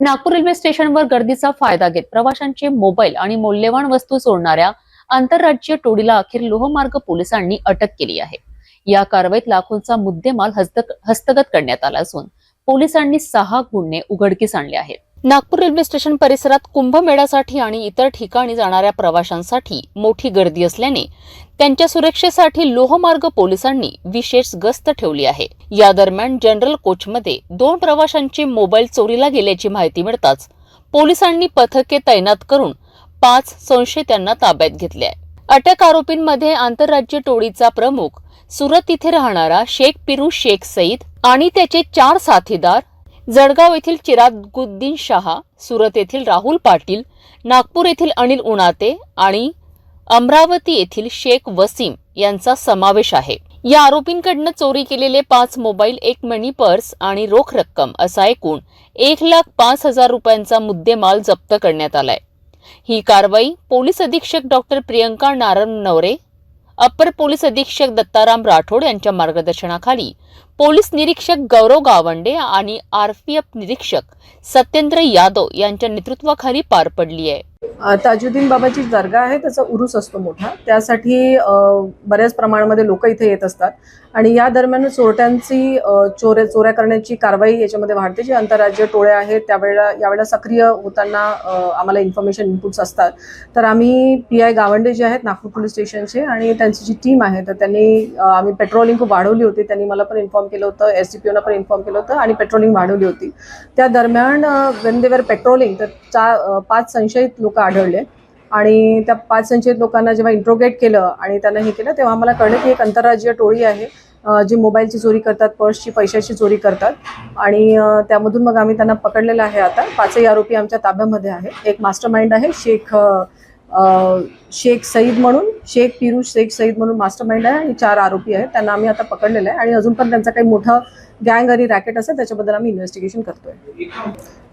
Nagpur railway स्टेशनवर गर्दीचा फायदा घेत प्रवाशांचे मोबाईल आणि मौल्यवान वस्तू चोरणाऱ्या आंतरराज्यीय टोळीला अखेर लोहमार्ग पोलिसांनी अटक केली आहे. या कारवाईत लाखोंचा मुद्देमाल हस्तगत करण्यात आला असून पोलिसांनी सहा गुन्हे उघडकीस आणले आहेत. नागपूर रेल्वे स्टेशन परिसरात कुंभमेळ्यासाठी आणि इतर ठिकाणी जाणाऱ्या प्रवाशांसाठी मोठी गर्दी असल्याने त्यांच्या सुरक्षेसाठी लोहमार्ग पोलिसांनी विशेष गस्त ठेवली आहे. या दरम्यान जनरल कोचमध्ये दोन प्रवाशांचे मोबाईल चोरीला गेल्याची माहिती मिळताच पोलिसांनी पथके तैनात करून पाच संशयितांना ताब्यात घेतले आहे. अटक आरोपींमध्ये आंतरराज्य टोळीचा प्रमुख सुरत इथे राहणारा शेख पिरू शेख सईद आणि त्याचे चार साथीदार जळगाव येथील चिरागुद्दीन शहा सुरत येथील राहुल पाटील नागपूर येथील अनिल उणाते आणि अमरावती येथील शेख वसीम यांचा समावेश आहे. या आरोपींकडनं चोरी केलेले पाच मोबाईल एक मनी पर्स आणि रोख रक्कम असा एकूण एक लाख पाच हजार रुपयांचा मुद्देमाल जप्त करण्यात आलाय. ही कारवाई पोलीस अधीक्षक doctor Priyanka Narayan Navare upper police अधीक्षक दत्ताराम राठोड यांच्या मार्गदर्शनाखाली पोलीस निरीक्षक गौरव गावंडे आणि आरपीएफ निरीक्षक सत्येंद्र यादव यांच्या नेतृत्वाखाली पार पडली आहे. ताजुद्दीन बाबाची दर्गा आहे त्याचा उरूस असतो मोठा. त्यासाठी बऱ्याच प्रमाणामध्ये लोक इथे येत असतात. आणि या दरम्यान चोरट्यांची चोऱ्या चोऱ्या करण्याची कारवाई याच्यामध्ये वाढते. जे आंतरराज्य टोळ्या आहेत त्यावेळेला यावेळेला सक्रिय होताना आम्हाला इन्फॉर्मेशन इनपुट्स असतात. तर आम्ही पी आय गावंडे जे आहेत नागपूर पोलीस स्टेशनचे आणि त्यांची जी टीम आहे तर त्यांनी आम्ही पेट्रोलिंग खूप वाढवली होती. त्यांनी मला पण इन्फॉर्म केलं होतं एस डी पी ओना पण इन्फॉर्म केलं होतं आणि पेट्रोलिंग वाढवली होती. त्या दरम्यान वेन देवर पेट्रोलिंग तर चार पाच संशयित लोक आढळले आणि त्या पाच संशयित लोकांना जेव्हा इंट्रोगेट केलं आणि त्यांना हे केलं तेव्हा आम्हाला कळलं की एक आंतरराज्यीय टोळी आहे जी मोबाईलची चोरी करतात पर्सची पैशाची चोरी करतात. आणि त्यामधून मग आम्ही त्यांना पकडलेलं आहे आता. पाचही आरोपी आमच्या ताब्यामध्ये आहे एक मास्टर माइंड आहे शेख शेख सईद म्हणून शेख पिरू शेख सईद म्हणून मास्टर माइंड आहे आणि चार आरोपी आहेत. त्यांना आम्ही आता पकडलेलं आहे. आणि अजून पण त्यांचा काही मोठा गँग आणि रॅकेट असेल त्याच्याबद्दल आम्ही इन्व्हेस्टिगेशन करतोय.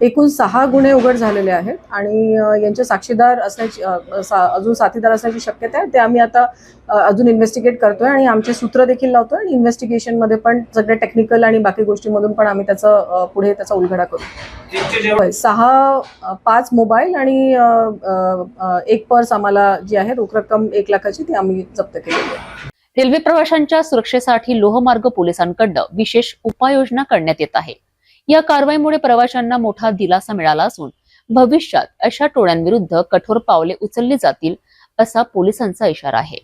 एकूण सहा गुन्हे उघड झालेले आहेत आणि यांचे साक्षीदार असण्याची अजून साथीदार असण्याची शक्यता आहे. ते आम्ही आता अजून इन्व्हेस्टिगेट करतोय आणि आमचे सूत्र देखील लावतोय. आणि इन्व्हेस्टिगेशनमध्ये पण सगळे टेक्निकल आणि बाकी गोष्टींमधून पण आम्ही त्याचा पुढे त्याचा उलगडा करू. सहा पाच मोबाईल आणि एक पर्स आम्हाला जी आहे रोख रक्कम एक लाखाची ती आम्ही जप्त केलेली आहे. रेल्वे प्रवाशांच्या सुरक्षेसाठी लोहमार्ग पोलिसांकडनं विशेष उपाययोजना करण्यात येत आहे. या कारवाईमुळे प्रवाशांना मोठा दिलासा मिळाला असून भविष्यात अशा टोळ्यांविरुद्ध कठोर पावले उचलली जातील असा पोलिसांचा इशारा आहे.